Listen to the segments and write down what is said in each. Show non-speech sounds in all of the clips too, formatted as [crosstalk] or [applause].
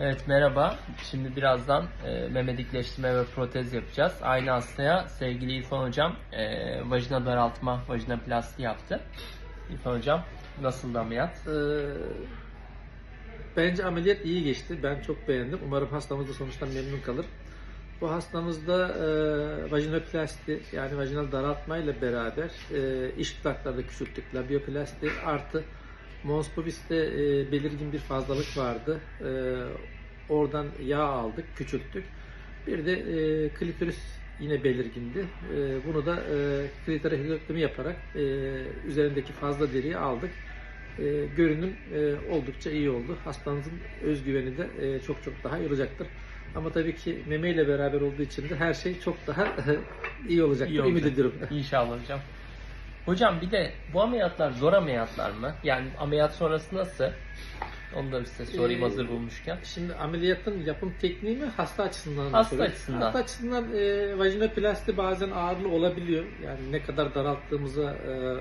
Evet merhaba. Şimdi birazdan e, meme dikleştirme ve protez yapacağız. Aynı hastaya sevgili İrfan hocam e, vajina daraltma, vajinoplasti yaptı. İrfan hocam nasıldı ameliyat? Ee, bence ameliyat iyi geçti. Ben çok beğendim. Umarım hastamız da sonuçtan memnun kalır. Bu hastamızda e, vajinoplasti yani vajinal daraltma ile beraber e, iç dudaklarda küçülttük. Labioplasti artı mons pubis'te e, belirgin bir fazlalık vardı. E, oradan yağ aldık, küçülttük. Bir de e, klitoris yine belirgindi. E, bunu da e, klitorektomi yaparak e, üzerindeki fazla deriyi aldık. E, görünüm e, oldukça iyi oldu. Hastanızın özgüveni de e, çok çok daha olacaktır. Ama tabii ki meme ile beraber olduğu için de her şey çok daha [laughs] iyi olacaktır. İyi Ümit olacak. ediyorum. İnşallah hocam. Hocam bir de bu ameliyatlar zor ameliyatlar mı? Yani ameliyat sonrası nasıl? Onu da size sorayım Ee, hazır bulmuşken. Şimdi ameliyatın yapım tekniği mi hasta açısından Hasta soruyorsun? açısından. Hasta açısından e, vajinoplasti bazen ağırlı olabiliyor. Yani ne kadar daralttığımıza e,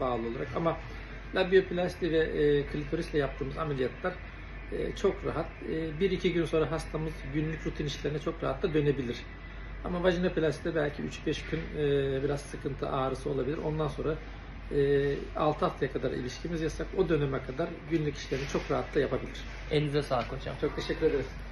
bağlı olarak ama labioplasti ve e, klitorisle yaptığımız ameliyatlar e, çok rahat. E, bir iki gün sonra hastamız günlük rutin işlerine çok rahat da dönebilir. Ama vajinoplaside belki 3-5 gün e, biraz sıkıntı ağrısı olabilir. Ondan sonra e, 6 haftaya kadar ilişkimiz yasak. O döneme kadar günlük işlerini çok rahat da yapabilir. Elinize sağlık hocam. Çok teşekkür ederiz.